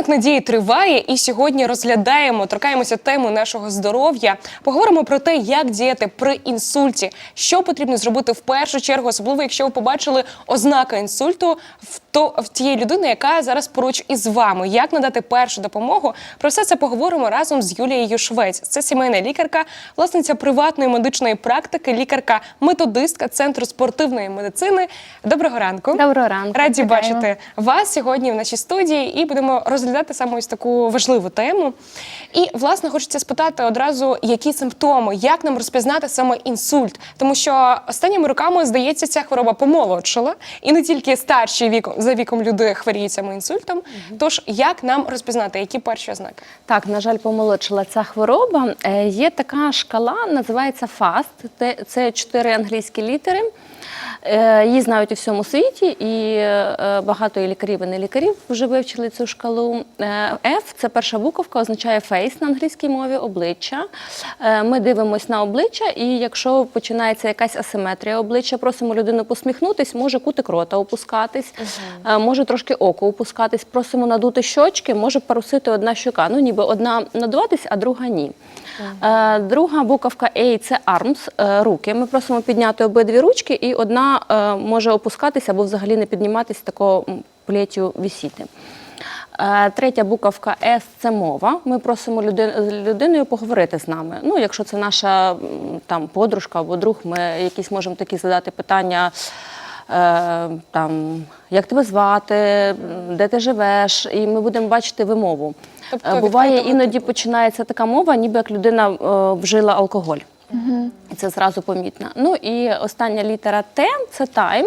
Ранок надії триває, і сьогодні розглядаємо, торкаємося теми нашого здоров'я. Поговоримо про те, як діяти при інсульті, що потрібно зробити в першу чергу, особливо якщо ви побачили ознаки інсульту в то в тієї людини, яка зараз поруч із вами. Як надати першу допомогу? Про все це поговоримо разом з Юлією Швець. Це сімейна лікарка, власниця приватної медичної практики, лікарка-методистка центру спортивної медицини. Доброго ранку. Доброго ранку. Раді Вітаємо. бачити вас сьогодні в нашій студії і будемо розглядати саме ось таку важливу тему. І власне хочеться спитати одразу, які симптоми, як нам розпізнати саме інсульт, тому що останніми роками здається, ця хвороба помолодшила, і не тільки старші віком за віком люди хворіють саме інсультом. Тож як нам розпізнати, які перші ознаки? Так, на жаль, помолодшила ця хвороба. Е, Є така шкала, називається FAST. Це чотири англійські літери. Е, Її знають у всьому світі, і е, багато і лікарів і не лікарів вже вивчили цю шкалу. Е, F – це перша буковка, означає face на англійській мові, обличчя. Ми дивимося на обличчя, і якщо починається якась асиметрія обличчя, просимо людину посміхнутись, може кутик рота опускатись, може трошки око опускатись, просимо надути щочки, може парусити одна щока. Ну, ніби одна надуватись, а друга ні. Е, Друга буковка A – це arms, е, руки. Ми просимо підняти обидві ручки, і одна е, може опускатися або взагалі не підніматись, такого плетю висіти. Е, Третя буковка С це мова. Ми просимо люди- людиною поговорити з нами. Ну, якщо це наша там подружка або друг, ми якісь можемо такі задати питання. Там, як тебе звати, де ти живеш, і ми будемо бачити вимову. Тобто Е, Буває відкрито іноді починається така мова, ніби як людина е, вжила алкоголь. І це зразу помітно. Ну і остання літера Т це тайм.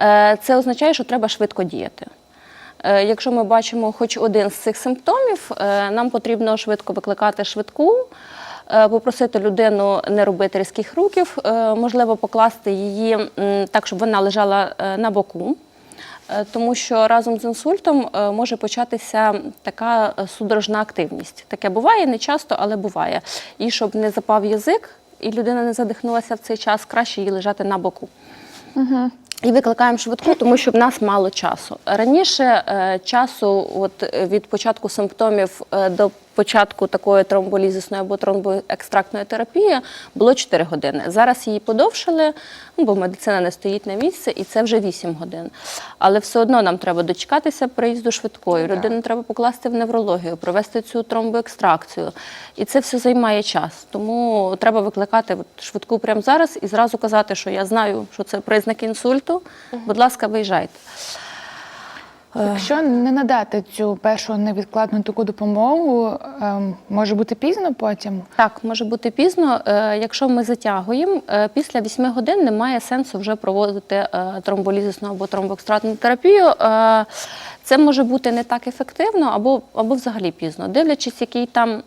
Е, Це означає, що треба швидко діяти. Якщо ми бачимо хоч один з цих симптомів, нам потрібно швидко викликати швидку, попросити людину не робити різких рухів, е, можливо, покласти її так, щоб вона лежала на боку. Е, Тому що разом з інсультом е, може початися така е, судорожна активність. Таке буває не часто, але буває. І щоб не запав язик, і людина не задихнулася в цей час, краще їй лежати на боку. І викликаємо швидку, тому що в нас мало часу. Раніше е, часу, от е, від початку симптомів е, до початку такої тромболізисної або тромбоекстрактної терапії було 4 години. Зараз її подовшили, ну, бо медицина не стоїть на місці, і це вже 8 годин. Але все одно нам треба дочекатися приїзду швидкої. Людину треба покласти в неврологію, провести цю тромбоекстракцію. І це все займає час. Тому треба викликати от швидку прямо зараз і зразу казати, що я знаю, що це признак інсульту. Будь ласка, виїжджайте. Якщо не надати цю першу невідкладну таку допомогу, ем, може бути пізно потім. Так, може бути пізно. Е, Якщо ми затягуємо, е, після 8 годин немає сенсу вже проводити е, тромболізисну або тромбоекстратну терапію. Е, Це може бути не так ефективно або, або взагалі пізно, дивлячись, який там.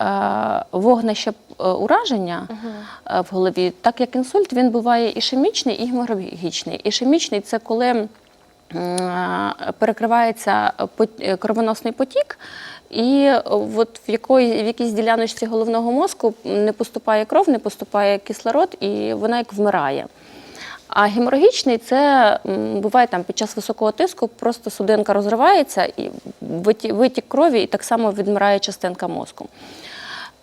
Е, Вогнище ураження е, в голові, так як інсульт, він буває ішемічний і геморагічний. Ішемічний це коли перекривається е, кровоносний потік, і от в, якої, в якійсь діляночці головного мозку не поступає кров, не поступає кислород, і вона як вмирає. А геморагічний це буває там під час високого тиску, просто судинка розривається, і витік крові, і так само відмирає частинка мозку.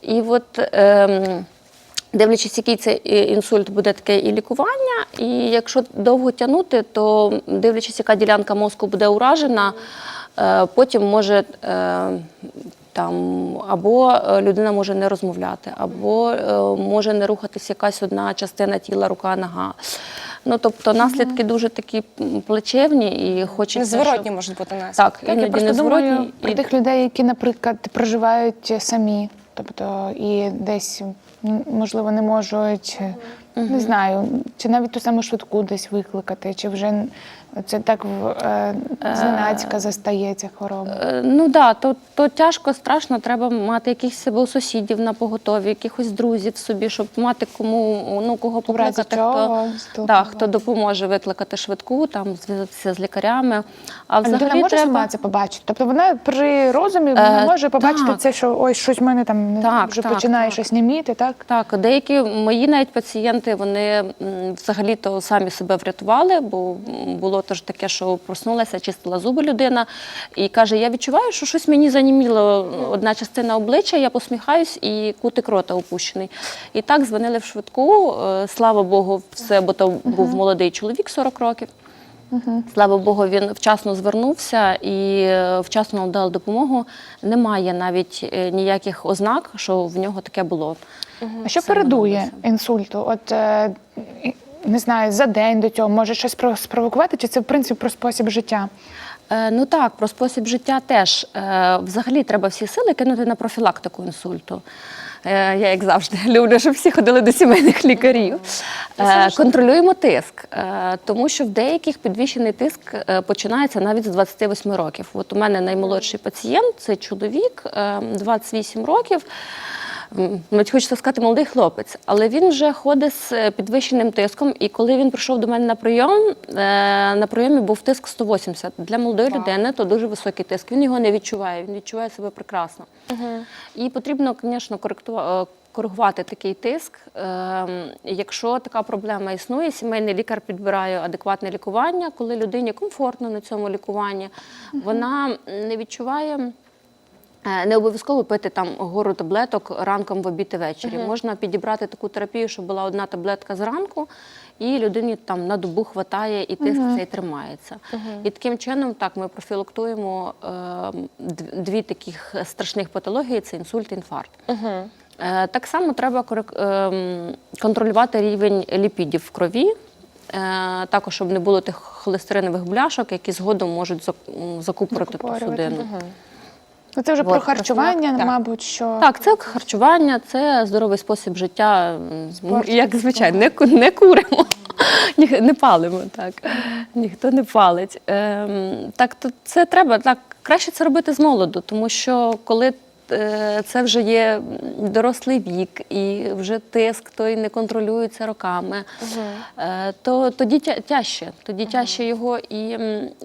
І от ем, дивлячись, який це інсульт, буде таке і лікування. І якщо довго тягнути, то дивлячись, яка ділянка мозку буде уражена, е, потім може. Е, там або е, людина може не розмовляти, або е, може не рухатись якась одна частина тіла, рука, нога. Ну тобто наслідки дуже такі м, плачевні і хочеться. Незворотні щоб- можуть бути наслідки. Так, Так, я просто незворотні. думаю про тих людей, які, наприклад, проживають самі, тобто і десь можливо не можуть. Не знаю, чи навіть ту саму швидку десь викликати, чи вже це так в е, зненацька застається хвороба. Е, Ну так, да, то, то тяжко, страшно. Треба мати якихось або сусідів на поготові, якихось друзів собі, щоб мати кому ну кого покликати, хто, да, хто допоможе викликати швидку, там зв'язатися з лікарями. А А людина може треба... сама це побачити? Тобто вона при розумі вона Е, може побачити так. це, що ой, щось в мене там Так, вже так, починає так. щось німіти, так? Так, деякі мої навіть пацієнти вони взагалі-то самі себе врятували, бо м, було теж таке, що проснулася, чистила зуби людина, і каже: Я відчуваю, що щось мені заніміло одна частина обличчя, я посміхаюсь, і кутик рота опущений. І так дзвонили в швидку. е, Слава Богу, все, бо то був молодий чоловік 40 років. Слава Богу, він вчасно звернувся і е, вчасно надав допомогу. Немає навіть е, ніяких ознак, що в нього таке було. А що передує інсульту? От е, не знаю, за день до цього може щось спровокувати, чи це в принципі про спосіб життя? Е, Ну так, про спосіб життя теж. Е, Взагалі треба всі сили кинути на профілактику інсульту. Е, Я, як завжди, люблю, щоб всі ходили до сімейних лікарів. Контролюємо тиск, тому що в деяких підвищений тиск починається навіть з 28 років. От у мене наймолодший пацієнт це чоловік, е, 28 років. М, Навіть хочеться сказати молодий хлопець, але він вже ходить з е, підвищеним тиском. І коли він прийшов до мене на прийом, е, на прийомі був тиск 180. Для молодої людини то дуже високий тиск. Він його не відчуває, він відчуває себе прекрасно. І потрібно, звісно, коректувати. Коригувати такий тиск. Ем, Якщо така проблема існує, сімейний лікар підбирає адекватне лікування, коли людині комфортно на цьому лікуванні, вона не відчуває. Е, Не обов'язково пити там гору таблеток ранком в обід і ввечері. Можна підібрати таку терапію, щоб була одна таблетка зранку, і людині там на добу хватає, і тиск цей тримається. І таким чином, так, ми профілактуємо е, дві таких страшних патології: це інсульт, інфаркт. Е, Так само треба ем, контролювати рівень ліпідів в крові. Е, Також, щоб не було тих холестеринових бляшок, які згодом можуть зак- закупорити ту судину. Ну це вже Вот, про харчування, так. мабуть, що Так, це харчування, це здоровий спосіб життя. Спорт. Як звичайно, не, не куримо, не палимо, так. Ніхто не палить. Ем, так, то це треба так. Краще це робити з молоду, тому що коли е, це вже є дорослий вік і вже тиск той не контролюється роками, е, то тоді тя- тяжче. Тоді тяжче його і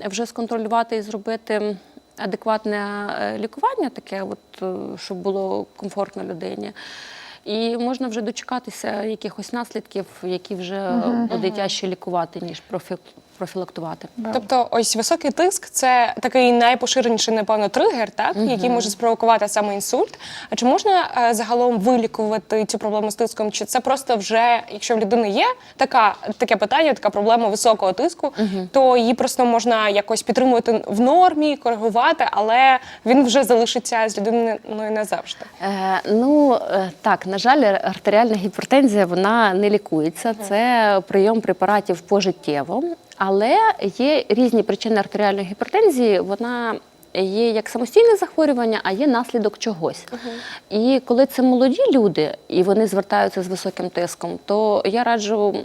вже сконтролювати і зробити адекватне е, лікування, таке, от, е, щоб було комфортно людині. І можна вже дочекатися якихось наслідків, які вже буде тяжче лікувати, ніж профі- профілактувати. Тобто, ось високий тиск це такий найпоширеніший, напевно, тригер, так який може спровокувати саме інсульт. А чи можна е, загалом вилікувати цю проблему з тиском? Чи це просто вже, якщо в людини є така таке питання, така проблема високого тиску, то її просто можна якось підтримувати в нормі, коригувати, але він вже залишиться з людиною назавжди. Е, ну е, так, на жаль, артеріальна гіпертензія вона не лікується. Це прийом препаратів пожиттєво, але є різні причини артеріальної гіпертензії. Вона є як самостійне захворювання, а є наслідок чогось. І коли це молоді люди, і вони звертаються з високим тиском, то я раджу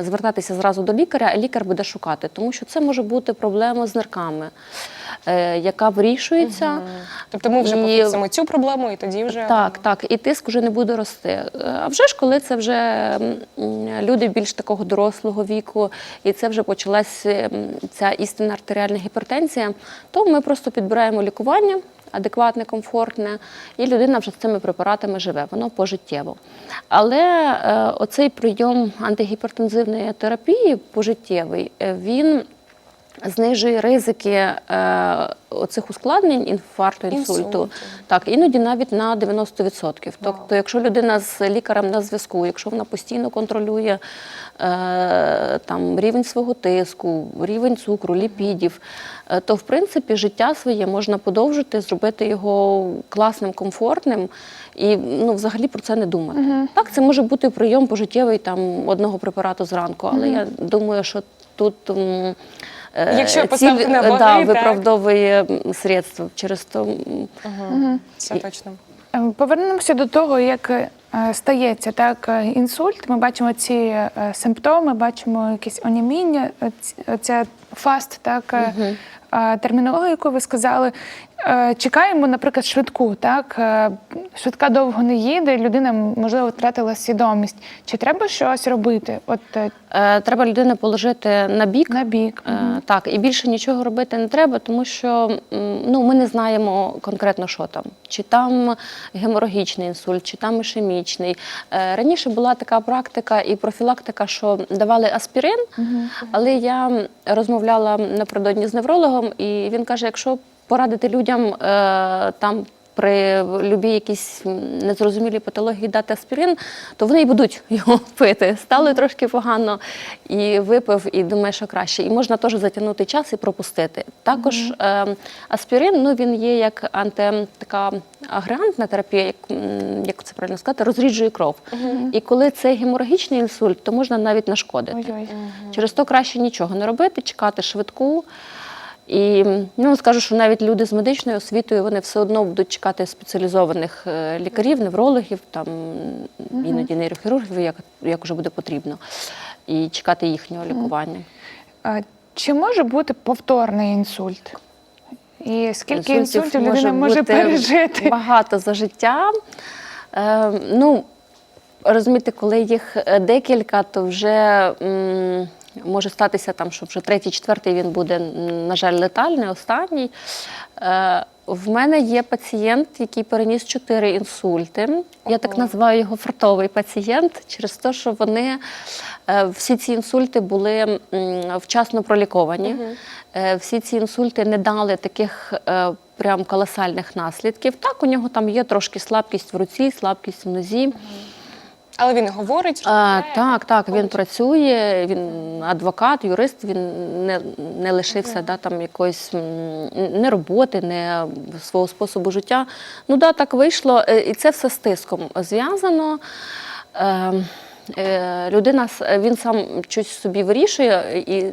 звертатися зразу до лікаря, а лікар буде шукати, тому що це може бути проблема з нирками, яка вирішується. Тобто ми вже І- пофіксимо цю проблему, і тоді вже Так, так, і тиск вже не буде рости. Е, А вже ж коли це вже люди більш такого дорослого віку, і це вже почалась ця істинна артеріальна гіпертензія, то ми просто підбираємо лікування. Адекватне, комфортне, і людина вже з цими препаратами живе, воно пожиттєво. Але е, оцей прийом антигіпертензивної терапії пожиттєвий, е, він знижує ризики е, оцих ускладнень інфаркту, інсульту. Інсульту. Так, іноді навіть на 90%. Тобто, якщо людина з лікарем на зв'язку, якщо вона постійно контролює е, там, рівень свого тиску, рівень цукру, ліпідів, е, то в принципі життя своє можна подовжити, зробити його класним, комфортним і ну, взагалі про це не думати. Так, це може бути прийом пожиттєвий там, одного препарату зранку, але я думаю, що тут. м, Якщо ціль, поставити на е, ваги, да, так. виправдовує средства. Через то це точно. Е, Повернемося до того, як е, стається так е, інсульт. Ми бачимо ці е, симптоми, бачимо якесь оніміння, ця фаст, так е, е, термінологія, яку ви сказали. Е, Чекаємо, наприклад, швидку. Так е, швидка довго не їде, людина можливо втратила свідомість. Чи треба щось робити? От е, Треба людину положити на бік. На бік. Так, і більше нічого робити не треба, тому що ну, ми не знаємо конкретно, що там. Чи там геморагічний інсульт, чи там ішемічний. Раніше була така практика і профілактика, що давали аспірин, але я розмовляла напередодні з неврологом, і він каже, якщо порадити людям е, там. При любій якійсь незрозумілій патології дати аспірин, то вони й будуть його пити. Стало трошки погано і випив, і думає, що краще. І можна теж затягнути час і пропустити. Також е, аспірин, ну він є як анти така агрегантна терапія, як, як це правильно сказати, розріджує кров. І коли це геморагічний інсульт, то можна навіть нашкодити. Ой-ой. Через то краще нічого не робити, чекати швидку. І ну, скажу, що навіть люди з медичною освітою вони все одно будуть чекати спеціалізованих е, лікарів, неврологів, там іноді нейрохірургів, як, як вже буде потрібно, і чекати їхнього лікування. Чи може бути повторний інсульт? І скільки Інсультів інсультів людина може бути пережити? Багато за життя. Е, ну, розумієте, коли їх е, декілька, то вже м, може статися там, що вже третій, четвертий він буде, на жаль, летальний, останній. Е, в мене є пацієнт, який переніс чотири інсульти. Я так називаю його фартовий пацієнт, через те, що вони е, всі ці інсульти були вчасно проліковані. Е, Всі ці інсульти не дали таких прям колосальних наслідків. Так, у нього там є трошки слабкість в руці, слабкість в нозі. Але він говорить. А, так, так, він працює, він адвокат, юрист, він не, не лишився да, там якоїсь не роботи, не свого способу життя. Ну да, так вийшло. Е, І це все з тиском зв'язано. Е, е, людина він сам щось собі вирішує, і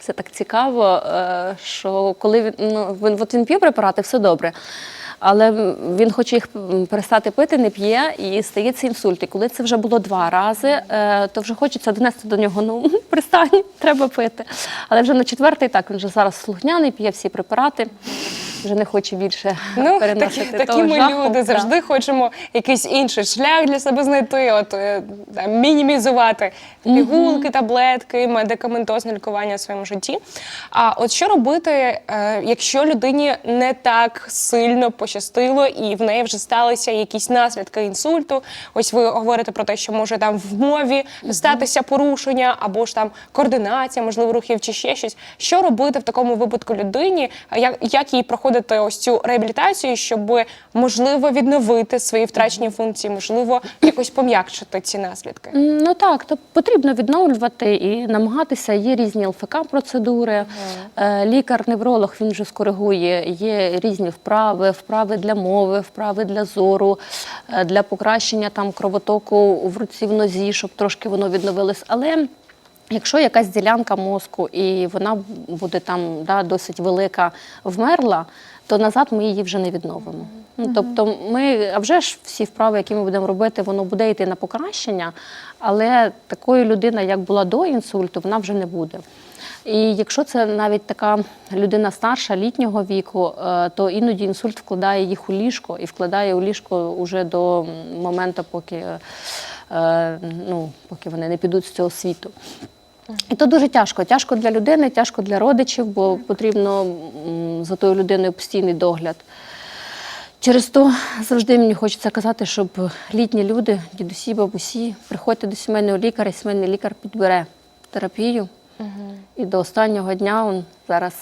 це так цікаво, е, що коли він, ну, він, от він п'є препарати, все добре. Але він хоче їх перестати пити, не п'є і стається інсульт. І коли це вже було два рази, е, то вже хочеться донести до нього, ну пристань, треба пити. Але вже на четвертий так, він вже зараз слухняний, п'є всі препарати, вже не хоче більше Ну, переносити такі, того такі ми жаху. люди Да. завжди хочемо якийсь інший шлях для себе знайти, от е, там, мінімізувати пігулки, таблетки, медикаментозне лікування в своєму житті. А от що робити, е, якщо людині не так сильно пощастило, і в неї вже сталися якісь наслідки інсульту? Ось ви говорите про те, що може там в мові статися порушення, або ж там координація, можливо, рухів чи ще щось. Що робити в такому випадку людині? Як, як їй проходити ось цю реабілітацію, щоб можливо відновити свої втрачені функції, можливо, якось пом'якшити ці наслідки? Ну так, то потрібно відновлювати і намагатися. Є різні ЛФК-процедури. Е, Лікар-невролог він вже скоригує. Є різні вправи, вправи для мови, вправи для зору, е, для покращення там кровотоку в руці в нозі, щоб трошки воно відновилось. Але Якщо якась ділянка мозку і вона буде там да, досить велика, вмерла, то назад ми її вже не відновимо. Ну, тобто, ми, а вже ж всі вправи, які ми будемо робити, воно буде йти на покращення, але такою людина, як була до інсульту, вона вже не буде. І якщо це навіть така людина старша, літнього віку, е, то іноді інсульт вкладає їх у ліжко і вкладає у ліжко уже до моменту, поки, е, ну, поки вони не підуть з цього світу. І то дуже тяжко. Тяжко для людини, тяжко для родичів, бо потрібно за тою людиною постійний догляд. Через то завжди мені хочеться казати, щоб літні люди, дідусі, бабусі, приходьте до сімейного лікаря, і сімейний лікар підбере терапію. І до останнього дня він зараз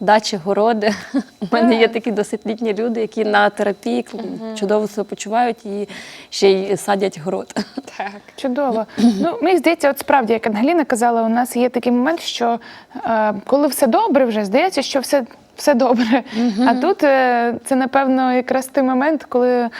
дачі, городи. У мене є такі досить літні люди, які на терапії чудово себе почувають і ще й садять город. Так. Чудово. Ну, мені здається, от справді, як Ангеліна казала, у нас є такий момент, що е, коли все добре, вже здається, що все, все добре. А тут е, це, напевно, якраз той момент, коли.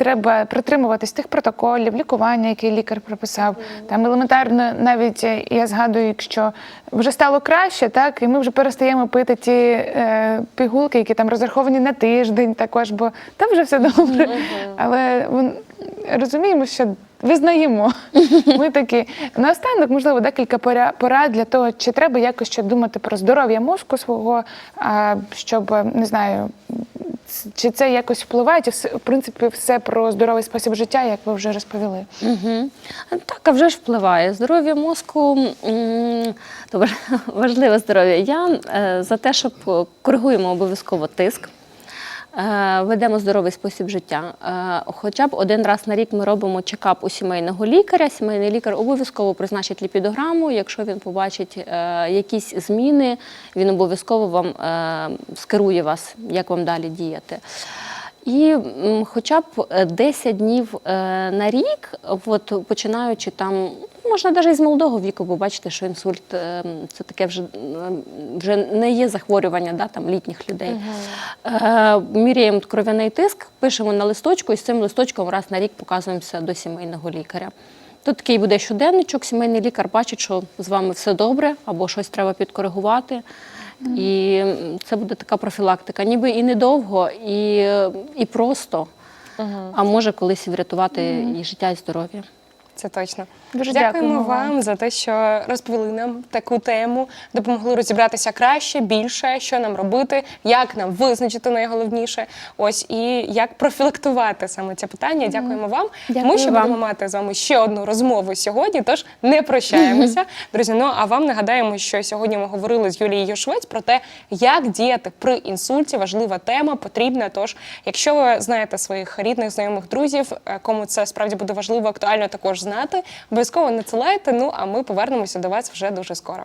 Треба притримуватись тих протоколів, лікування, які лікар прописав. Там елементарно, навіть е, я згадую, якщо вже стало краще, так і ми вже перестаємо пити ті е, пігулки, які там розраховані на тиждень, також, бо там вже все добре. Але розуміємо, що визнаємо. Ми такі. Наостанок, можливо, декілька порад для того, чи треба якось ще думати про здоров'я мозку свого, щоб не знаю. чи це якось впливає? Чи в принципі все про здоровий спосіб життя, як ви вже розповіли? Угу. Так, а вже ж впливає. Здоров'я мозку добре, важливе здоров'я. Я е, за те, щоб е, коригуємо обов'язково тиск. Е, Ведемо здоровий спосіб життя. Е, Хоча б один раз на рік ми робимо чекап у сімейного лікаря. Сімейний лікар обов'язково призначить ліпідограму. Якщо він побачить е, якісь зміни, він обов'язково вам скерує вас, як вам далі діяти. І хоча б е, 10 днів на рік, от починаючи там, можна навіть з молодого віку, бо бачите, що інсульт е, це таке вже, вже не є захворювання да, там, літніх людей. Е, Міряємо кров'яний тиск, пишемо на листочку і з цим листочком раз на рік показуємося до сімейного лікаря. Тут такий буде щоденничок, сімейний лікар бачить, що з вами все добре, або щось треба підкоригувати. І це буде така профілактика, ніби і недовго, і, і просто, а може колись врятувати і життя, і здоров'я. Це точно. Дуже дякуємо дякуємо вам за те, що розповіли нам таку тему, допомогли розібратися краще, більше, що нам робити, як нам визначити найголовніше. Ось і як профілактувати саме це питання. Дякуємо вам. Дякую Ми ще вам. будемо мати з вами ще одну розмову сьогодні. Тож не прощаємося, друзі. Ну а вам нагадаємо, що сьогодні ми говорили з Юлією Швець про те, як діяти при інсульті. Важлива тема, потрібна. Тож, якщо ви знаєте своїх рідних, знайомих друзів, е, кому це справді буде важливо, актуально також знати, обов'язково надсилайте. Ну а ми повернемося до вас вже дуже скоро.